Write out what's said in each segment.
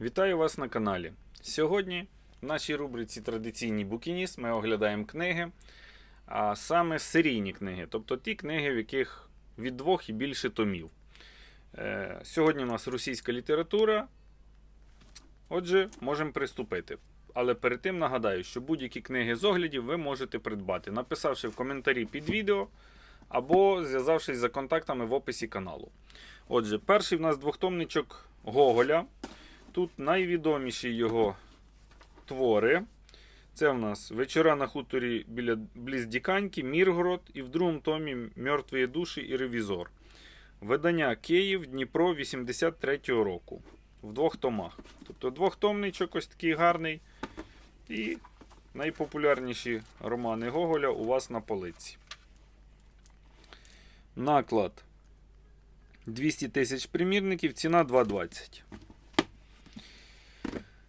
Вітаю вас на каналі. Сьогодні в нашій рубриці Традиційний букініст ми оглядаємо книги, а саме серійні книги, тобто ті книги, в яких від двох і більше томів. Е, Сьогодні у нас російська література. Отже, можемо приступити. Але перед тим нагадаю, що будь-які книги з оглядів ви можете придбати, написавши в коментарі під відео або зв'язавшись за контактами в описі каналу. Отже, перший в нас двохтомничок Гоголя. Тут найвідоміші його твори. Це в нас Вечора на хуторі біля бліз Діканьки, Міргород і в другому томі Мертві душі і ревізор. Видання Київ, Дніпро 83-го року. В двох томах. Тобто двохтомничок ось такий гарний. І найпопулярніші романи Гоголя у вас на полиці. Наклад 200 тисяч примірників, ціна 2,20.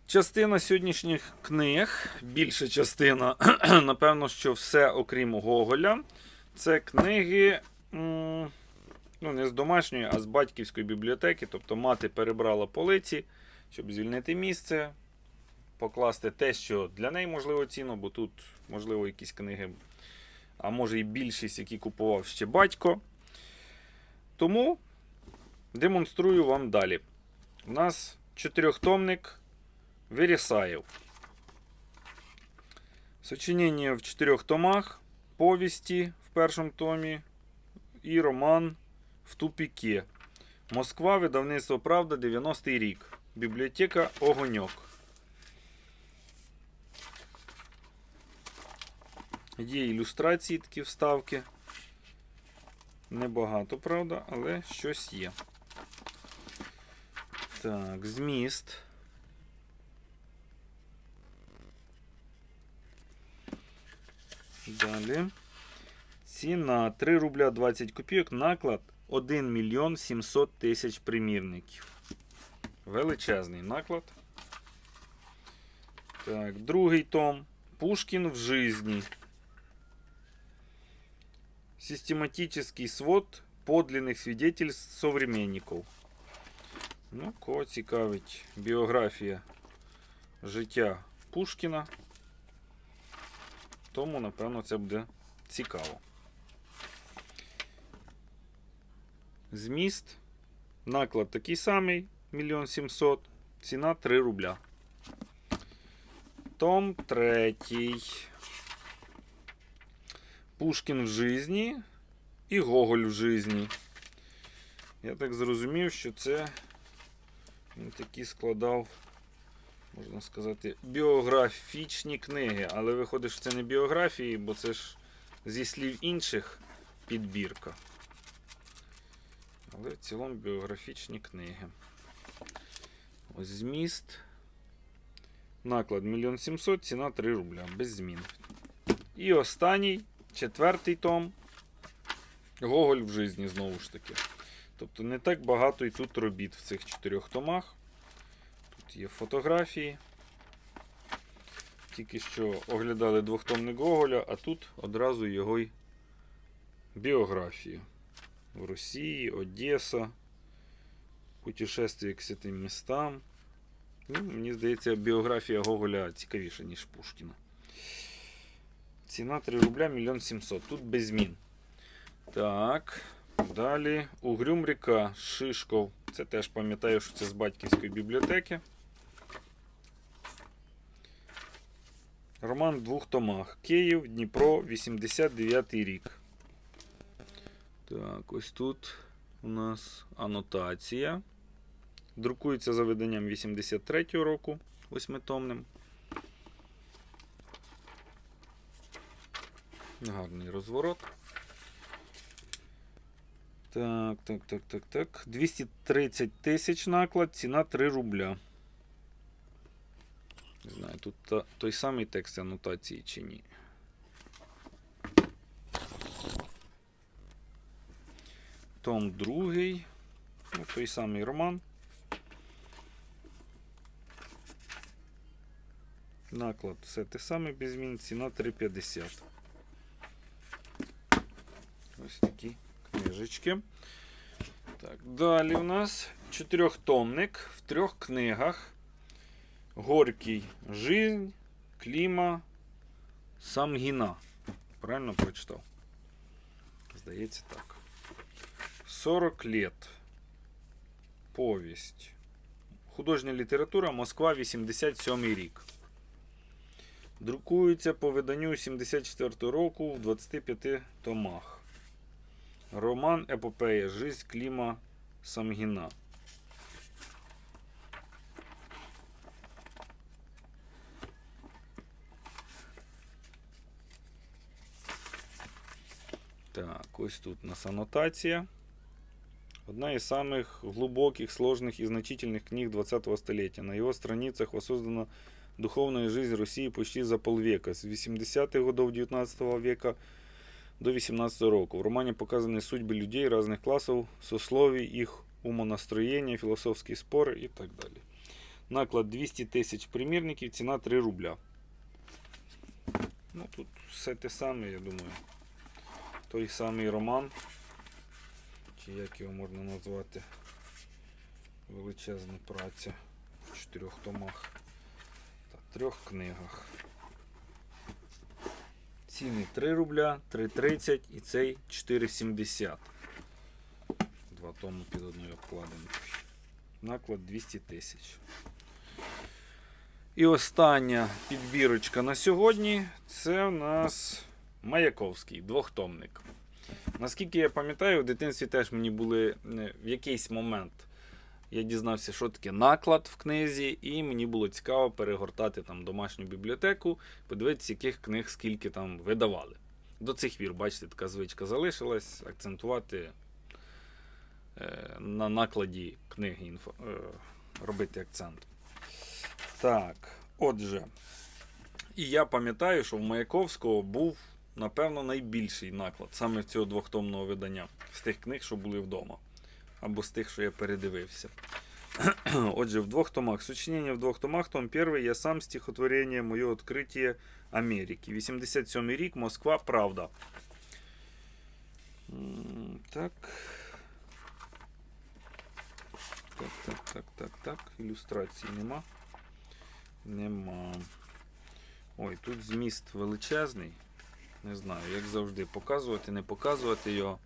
Частина сьогоднішніх книг, більша частина, напевно, що все, окрім Гоголя, це книги ну, не з домашньої, а з батьківської бібліотеки. Тобто мати перебрала полиці, щоб звільнити місце, покласти те, що для неї можливо цінно, бо тут, можливо, якісь книги, а може і більшість, які купував ще батько. Тому демонструю вам далі. У нас чотирьохтомник Вересаев. Сочинення в чотирьох томах, повісті в першому томі і роман в тупіке. Москва, видавництво Правда, 90-й рік. Бібліотека Огоньок. Є ілюстрації такі вставки. Небагато, правда, але щось є. Так, зміст. Далі. Ціна 3 рубля 20 копійок. Наклад 1 мільйон 700 тисяч примірників. Величезний наклад. Так, другий том. Пушкін в жизни. Систематический свод подлинних свидетельств современников. Ну, кого цікавить біографія життя Пушкіна. Тому, напевно, це буде цікаво. Зміст. Наклад такий самий 1 700 Ціна 3 рубля. Том третій. Пушкін в житті і Гоголь в житті. Я так зрозумів, що це він такі складав можна сказати, біографічні книги. Але виходить, що це не біографії, бо це ж зі слів інших підбірка. Але в цілому біографічні книги. Ось зміст. Наклад 1 700 ціна 3 рубля. Без змін. І останній, четвертий том. Гоголь в житті, знову ж таки. Тобто не так багато і тут робіт в цих чотирьох томах. Тут є фотографії. Тільки що оглядали двохтомник Гоголя, а тут одразу його й біографію. В Росії, Одеса, путешествие к святим містам. Ну, мені здається, біографія Гоголя цікавіша, ніж Пушкіна. Ціна 3 рубля 1 700. Тут без змін. Так. Далі Угрюм ріка Шишков. Це теж пам'ятаю, що це з батьківської бібліотеки. Роман в двох томах. Київ, Дніпро, 89 рік. Так, ось тут у нас анотація. Друкується за виданням 83-го року, восьмитомним. Гарний розворот. Так, так, так, так, так. 230 тисяч наклад, ціна 3 рубля. Знаю, тут той самий текст анотації чи ні. Том другий. Ну, той самий роман. Наклад все те саме без змін, ціна 3,50. Ось такі книжечки. Так, далі у нас чотирьохтомник в трьох книгах. Горький жизнь, кліма, Самгіна. Правильно прочитав? Здається так. 40 лет. Повість. Художня література Москва, 87 рік. Друкується по виданню 74 року в 25 томах. Роман Епопея Жизнь Кліма Самгіна. Так, ось тут у нас аннотація. Одна из самых глубоких, сложных и значительных книг 20-го столетия. На его страницах воссоздана духовная жизнь России почти за полвека, с 80-х годов 19 века до 18 року. В романе показаны судьбы людей разных классов, сословий, их умонастроєння, філософські спори і так далі. Наклад 200 тисяч примірників, ціна 3 рубля. Ну, тут все те саме, я думаю. Той самий роман. Чи як його можна назвати? Величезна праця в чотирьох томах та трьох книгах. Ціни 3 рубля, 3,30 і цей 4,70. Два томи під одною обкладинкою. Наклад 200 тисяч. І остання підбірочка на сьогодні це у нас Маяковський, двохтомник. Наскільки я пам'ятаю, в дитинстві теж мені були е, в якийсь момент. Я дізнався, що таке наклад в книзі, і мені було цікаво перегортати там домашню бібліотеку, подивитися, яких книг скільки там видавали. До цих пір, бачите, така звичка залишилась, акцентувати е, на накладі книги, інфо, е, робити акцент. Так, отже. І я пам'ятаю, що в Маяковського був, напевно, найбільший наклад саме цього двохтомного видання з тих книг, що були вдома. Або з тих, що я передивився. Отже, в двох томах. Сочинення в двох томах. Том перший я сам стихотворення Моє відкриття Америки. 87 рік, Москва, Правда. Так. Так, так, так, так, так. Ілюстрації нема. Нема. Ой, тут зміст величезний. Не знаю, як завжди, показувати, не показувати його.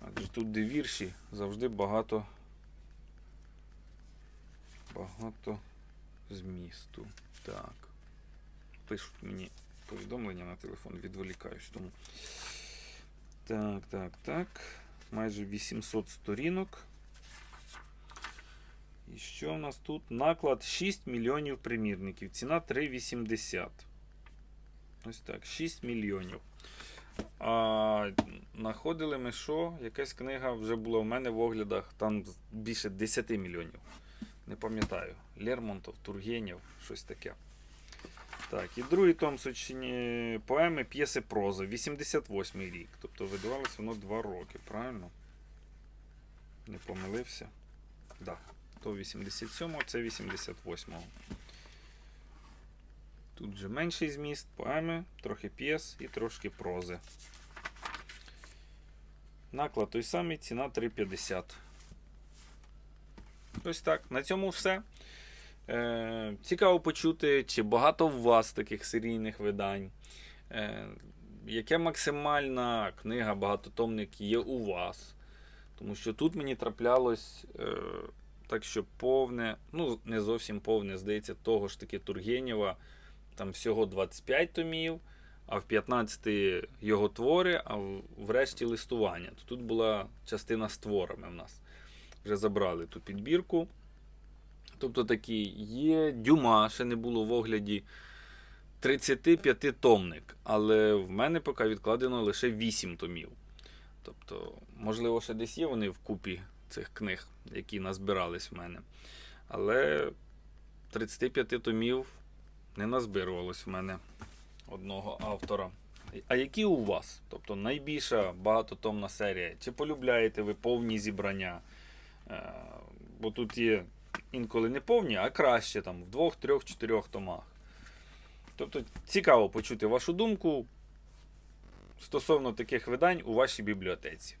Адже тут де вірші завжди багато. Багато змісту. Так. Пишуть мені повідомлення на телефон, відволікаюсь тому. Так, так, так. Майже 800 сторінок. І що у нас тут? Наклад 6 мільйонів примірників. Ціна 3,80. Ось так, 6 мільйонів. А знаходили ми що? Якась книга вже була в мене в оглядах, там більше 10 мільйонів. Не пам'ятаю. Лермонтов, Тургенєв, щось таке. Так, і другий том сочині поеми п'єси проза, 88 рік. Тобто видавалось воно 2 роки, правильно? Не помилився? Так. Да. То 87-го, це 88-го. Тут вже менший зміст, поеми, трохи п'єс і трошки прози. Наклад той самий, ціна 3,50. Ось так. На цьому все. Е, Цікаво почути, чи багато у вас таких серійних видань. Е, Яка максимальна книга, багатотомник є у вас? Тому що тут мені траплялось. Е, так що повне, ну не зовсім повне, здається, того ж таки Тургенєва. Там всього 25 томів, а в 15 його твори, а врешті листування. То тут була частина з творами в нас. Вже забрали ту підбірку. Тобто такі є дюма, ще не було в огляді 35-томник, але в мене поки відкладено лише 8 томів. Тобто, можливо, ще десь є вони вкупі цих книг, які назбирались в мене. Але 35 томів не назбирувалось в мене одного автора. А які у вас? Тобто найбільша багатотомна серія? Чи полюбляєте ви повні зібрання? Е, Бо тут є інколи не повні, а краще там в двох, трьох, чотирьох томах. Тобто цікаво почути вашу думку стосовно таких видань у вашій бібліотеці.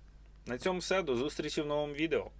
На цьому все. До зустрічі в новому відео.